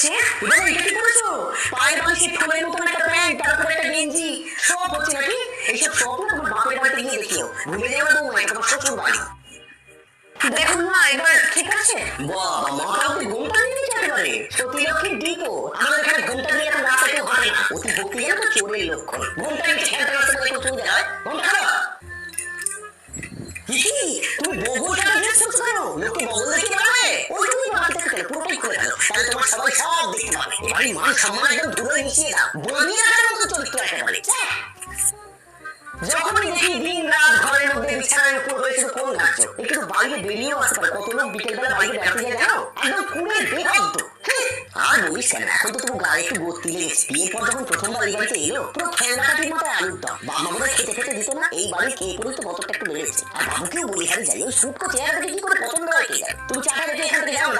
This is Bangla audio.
হচ্ছে এবার এটা কি করেছ? পায়ের বালিশে ফুলের মতন একটা প্যান্ট, তারপর একটা গেঞ্জি, সব হচ্ছে নাকি? এইসব সব না তোমার বাপের বাড়িতে গিয়ে দেখিও। ভুলে যাবে বউ এটা তোমার শ্বশুর বাড়ি। দেখুন না এবার ঠিক আছে? বাবা ঘুমটা দিয়ে দিচ্ছে একেবারে সত্যি লক্ষ্মী, ডিপো। আমাদের এখানে ঘুমটা দিয়ে এখন রাস্তা কেউ হাঁটে না। অতি ভক্তি যেন তো চোরের লক্ষণ। ঘুমটা নিয়ে খেলতে রাস্তা কেউ চলে যায় ঘুম তুমি বগল টাকা বগল দেখে পাবে ওই তুমি বাড়ি থেকে কেন পুরোটাই করে ফেলো তাহলে তোমার সবাই সব দেখতে পাবে এবারে মান সম্মান একদম দূরে মিশিয়ে দাও। বলি রাখার মতো চরিত্র একেবারে। যখনই দেখি দিন রাত ঘরের মধ্যে বিছানার উপর হয়েছে কোন ঘাটছো একটু বাইরে বেরিয়েও আসতে পারে। কত লোক বিকেলবেলা বাইরে বেড়াতে যায় জানো? একদম কুড়ে বেহদ্দ আর বলিস কেন এখন তো তোমার গায়ে একটু গতি লেগেছে। বিয়ের পর যখন প্রথমবার এই বাড়িতে এলো, পুরো খেলনা কাঠির মতো আলুর দম। বাবা মনে খেতে খেতে দিত না? এই বাড়ি খেয়ে পড়েই তো কতটা একটু বেড়েছে আর বাবুকেও বলি হ্যাঁ যাই ওই সুটকো চেহারা দেখে কি করে পছন্দ হয় কে যায় তুমি চাটা রেখে এখান থেকে যাও